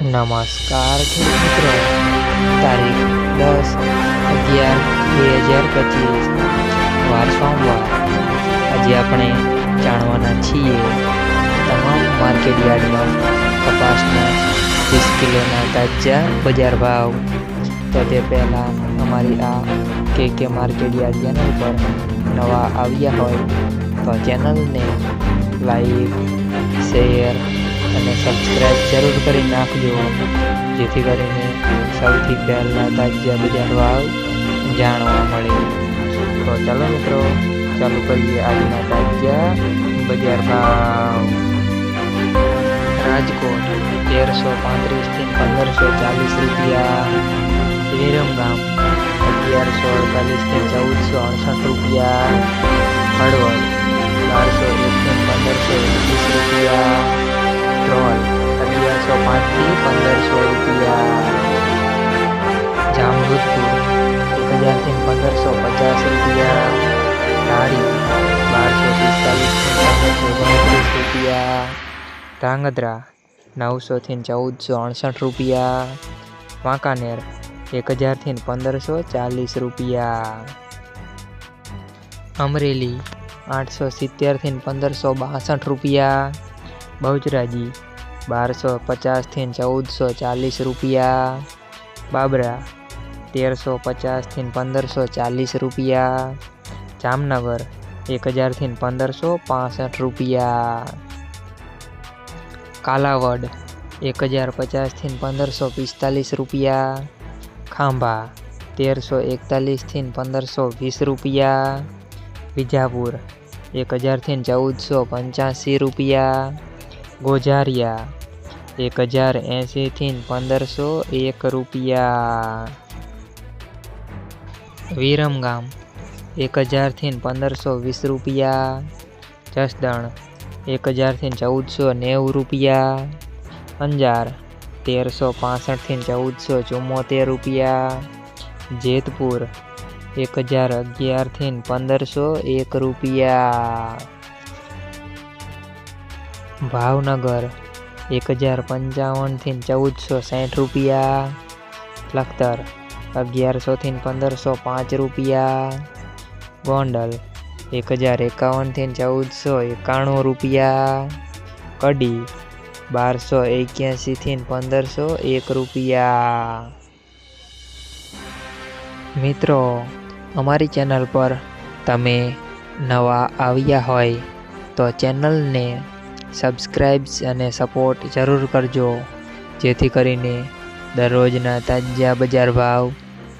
નમસ્કાર મિત્રો. તારીખ દસ અગિયાર બે હજાર પચીસ. વાર સોમવાર. આજે આપણે જાણવાના છીએ તમામ માર્કેટ યાર્ડમાં કપાસના વીસ કિલોના તાજા બજાર ભાવ. તો તે પહેલાં અમારી આ કે કે માર્કેટ યાર્ડ ચેનલ પર નવા આવ્યા હોય તો ચેનલને લાઈક, શેર અને સબસ્ક્રાઈબ જરૂર કરી નાખજો. જેથી કરીને સૌથી પહેલાં તાજા બજાર ભાવ જાણવા મળે. તો ચાલો મિત્રો, ચાલુ કરીએ આજના તાજા બજાર ભાવ. રાજકોટ તેરસો પાંત્રીસથી પંદરસો ચાલીસ રૂપિયા. વિરમગામ અગિયારસો અડતાલીસથી ચૌદસો અડસઠ રૂપિયા. હજારથી પંદરસો પચાસ રૂપિયા ધારી બારસો પિસ્તાલીસથી રૂપિયા, ધાંગધ્રા નવસોથી ચૌદસો અડસઠ રૂપિયા, વાંકાનેર એક હજારથી પંદરસો ચાલીસ રૂપિયા, અમરેલી આઠસો સિત્તેરથી પંદરસો બાસઠ રૂપિયા, બહુચરાજી બારસો પચાસથી ચૌદસો ચાલીસ રૂપિયા, બાબરા તેરસો પચાસથી પંદરસો ચાલીસ રૂપિયા. જામનગર એક હજારથી પંદરસો પાસઠ રૂપિયા. કાલાવડ એક હજાર પચાસથી પંદરસો પિસ્તાલીસ રૂપિયા. ખાંભા તેરસો એકતાલીસથી પંદરસો વીસ રૂપિયા. વિજાપુર એક હજારથી ચૌદસો પંચ્યાસી રૂપિયા. ગોઝારિયા એક હજાર એંશીથી પંદરસો એક રૂપિયા. વિરમગામ. એક હજારથી પંદરસો વીસ રૂપિયા. જસદણ. એક હજારથી ચૌદસો નેવું રૂપિયા. અંજાર. તેરસો પાસઠથી ચૌદસો ચુમ્મોતેર રૂપિયા. જેતપુર. એક હજાર અગિયારથી પંદરસો એક રૂપિયા. ભાવનગર. એક હજાર પંચાવનથી ચૌદસો સાઠ રૂપિયા. લખતર. અગિયારસોથી પંદરસો પાંચ રૂપિયા. ગોંડલ એક હજાર એકાવનથી ચૌદસો એકાણું રૂપિયા. કડી બારસો એક્યાસીથી પંદરસો એક રૂપિયા. મિત્રો, અમારી ચેનલ પર તમે નવા આવ્યા હોય તો ચેનલને સબસ્ક્રાઈબ્સ અને સપોર્ટ જરૂર કરજો. જેથી કરીને દરરોજના તાજા બજાર ભાવ